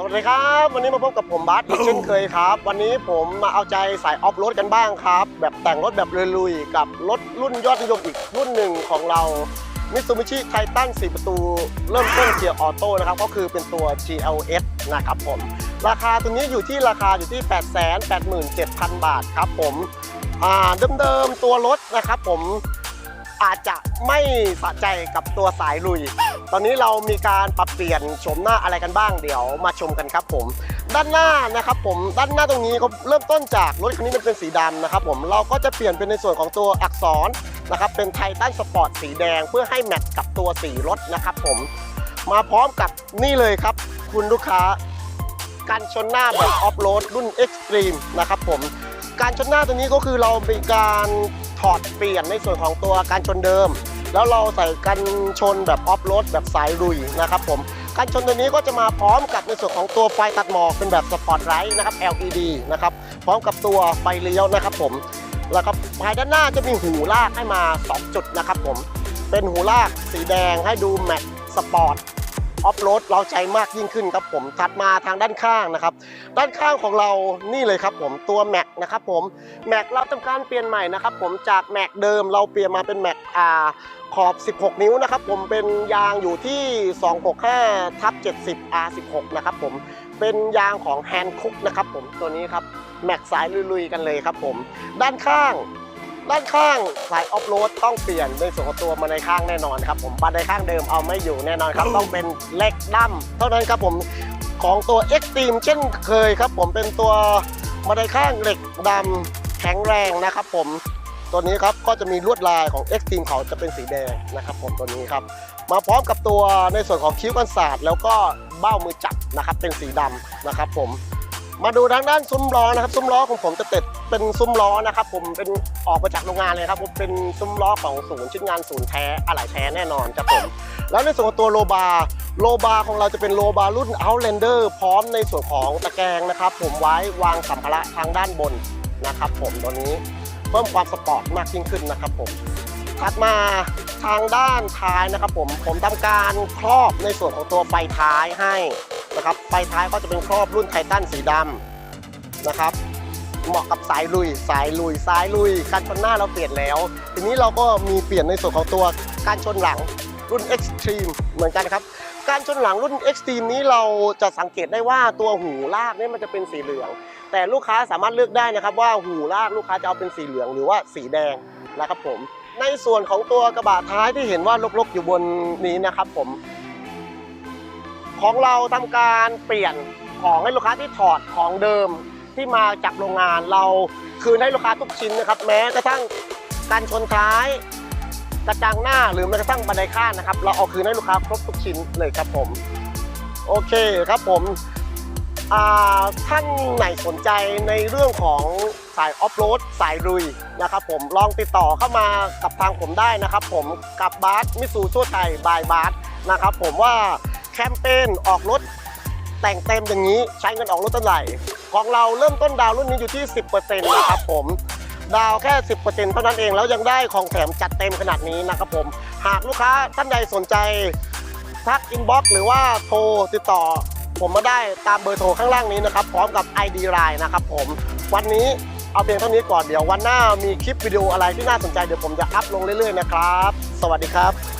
สวัสดีครับ วันนี้มาพบกับผมบาสอีกเช่นเคยครับ วันนี้ผมมาเอาใจสายออฟโรดกันบ้างครับ แบบแต่งรถแบบลุยๆ กับรถรุ่นยอดนิยมอีกรุ่นหนึ่งของเรา Mitsubishi Titan 4ประตู เริ่มต้นเกียร์ออโต้นะครับ ก็คือเป็นตัว GLS นะครับผม ราคาตัวนี้อยู่ที่ราคาอยู่ที่ 887,000 บาทครับผมอ่าเดิมๆตัวรถนะครับผมอาจจะไม่สะใจกับตัวสายลุย ตอนนี้เรามีการปรับเปลี่ยนโฉมหน้าอะไรกันบ้างเดี๋ยวมาชมกันครับผม ด้านหน้านะครับผมด้านหน้าตรงนี้ก็เริ่มต้นจากรถคันนี้มันเป็นสีดำนะครับผมเราก็จะเปลี่ยนเป็นในส่วนของตัวอักษรนะครับเป็นไททันสปอร์ตสีแดงเพื่อให้แมทกับตัวสีรถนะครับผมมาพร้อมกับนี่เลยครับ คุณลูกค้าการชนหน้าแบบออฟโรดรุ่น Extreme นะครับผมการชนหน้าตัวนี้ก็คือเรามีการถอดเปลี่ยนในส่วนของตัวการชนเดิม แล้วเราใส่กันชนแบบออฟโรดแบบสายลุยนะครับผมกันชนตัวนี้ก็จะมาพร้อมกับในส่วนของตัวไฟตัดหมอกเป็นแบบสปอตไลท์นะครับ LED นะครับพร้อมกับตัวไฟเลี้ยวนะครับผมแล้วก็ภายด้านหน้าจะมีหูลากให้มา 2 จุดนะครับผมเป็นหูลากสีแดงให้ดูแมทสปอร์ต ออฟโรดเราใจมากยิ่งขึ้นครับผมถัดมาทางด้านข้างนะครับ ด้านข้างของเรานี่เลยครับผมตัวแม็กนะครับผมแม็กเราทำการเปลี่ยนใหม่นะครับผมจากแม็กเดิมเราเปลี่ยนมาเป็นแม็กอ่าขอบ 16 นิ้วนะครับผมเป็นยางอยู่ที่ 265ทับ70 R16 นะครับผมเป็นยางของแฮนคุกนะครับผมตัวนี้ครับแม็กสายลุยๆกันเลยครับผม ด้านข้าง ด้านข้างสายออฟโรดต้องเปลี่ยนในส่วนของตัวมาในข้างแน่นอนครับผมบันไดข้างเดิมเอาไม่อยู่แน่นอนครับต้องเป็นเหล็กดั้มเท่านั้นครับผมของตัว X Team เช่นเคยครับ ผมเป็นตัวบันไดข้างเหล็กดำแข็งแรงนะครับ ผมตัวนี้ครับก็จะมีลวดลายของ X Team เขาจะเป็นสีแดงนะครับ ผมตัวนี้ครับ มาพร้อมกับตัวในส่วนของคิ้วกันศาสตร์แล้วก็เบ้ามือจับนะครับเป็นสีดำนะครับ ผม มาดูทางด้านซุ้มล้อนะครับ ซุ้มล้อของผมจะติดเป็นซุ้มล้อนะครับ ผมเป็นออกมาจากโรงงานเลยครับผมเป็นซุ้มล้อของศูนย์ชิ้นงานศูนย์แท้อะไหล่แท้แน่นอนครับผมแล้วในส่วนของตัวโลบาร์โลบาร์ของเราจะเป็นโลบาร์รุ่น Outlander พร้อมในส่วนของตะแกรงนะครับ ผมไว้วางสัมภาระทางด้านบนนะครับผมตัวนี้เพิ่มความสปอร์ตมากยิ่งขึ้นนะครับผมถัดมาทางด้านท้ายนะครับผมผมทำการครอบในส่วนของตัวไฟท้ายให้ นะครับไฟท้ายก็จะเป็นครอบรุ่นไททันสีดำนะครับ เหมาะกับสายลุย สายลุย สายลุยการชนหน้าเราเปลี่ยนแล้ว ทีนี้เราก็มีเปลี่ยนในส่วนของตัวการชนหลังรุ่น Extreme เหมือนกันครับ การชนหลังรุ่น Extreme นี้เราจะสังเกตได้ว่าตัวหูลากนี่มันจะเป็นสีเหลือง แต่ลูกค้าสามารถเลือกได้นะครับ ว่าหูลากลูกค้าจะเอาเป็นสีเหลืองหรือว่าสีแดงนะครับผม ในส่วนของตัวกระบะท้ายที่เห็นว่าลกๆอยู่บนนี้นะครับผม ของเราทำการเปลี่ยนของให้ลูกค้าที่ถอดของเดิมที่มาจากโรงงานเราคืนให้ลูกค้าทุกชิ้นนะครับแม้กระทั่งการชนท้ายกระจังหน้าหรือแม้กระทั่งบันไดข้างนะครับ เราเอาคืนให้ลูกค้าครบทุกชิ้นเลยครับผมโอเคครับผมอ่าท่านไหนสนใจในเรื่องของสายออฟโรดสายลุยนะครับผมลองติดต่อเข้ามากับทางผมได้นะครับ ผมกับบาสมิสูชั่วไทยบายบาสนะครับผมว่า แคมเปญออกรถแต่งเต็มอย่างนี้ใช้เงินออกรถเท่าไหร่ของเราเริ่มต้นดาวรุ่นนี้อยู่ที่ 10%นะครับผมดาวแค่ 10%เท่านั้นเองแล้วยังได้ของแถมจัดเต็มขนาดนี้นะครับผมหากลูกค้าท่านใดสนใจทักอินบ็อกซ์หรือว่าโทรติดต่อ ผมมาได้ตามเบอร์โทรข้างล่างนี้นะครับพร้อมกับ ID ไลน์นะครับผมวันนี้เอาเพียงเท่านี้ก่อนเดี๋ยววันหน้ามีคลิปวิดีโออะไรที่น่าสนใจเดี๋ยวผมจะอัพลงเรื่อยๆนะครับ สวัสดีครับ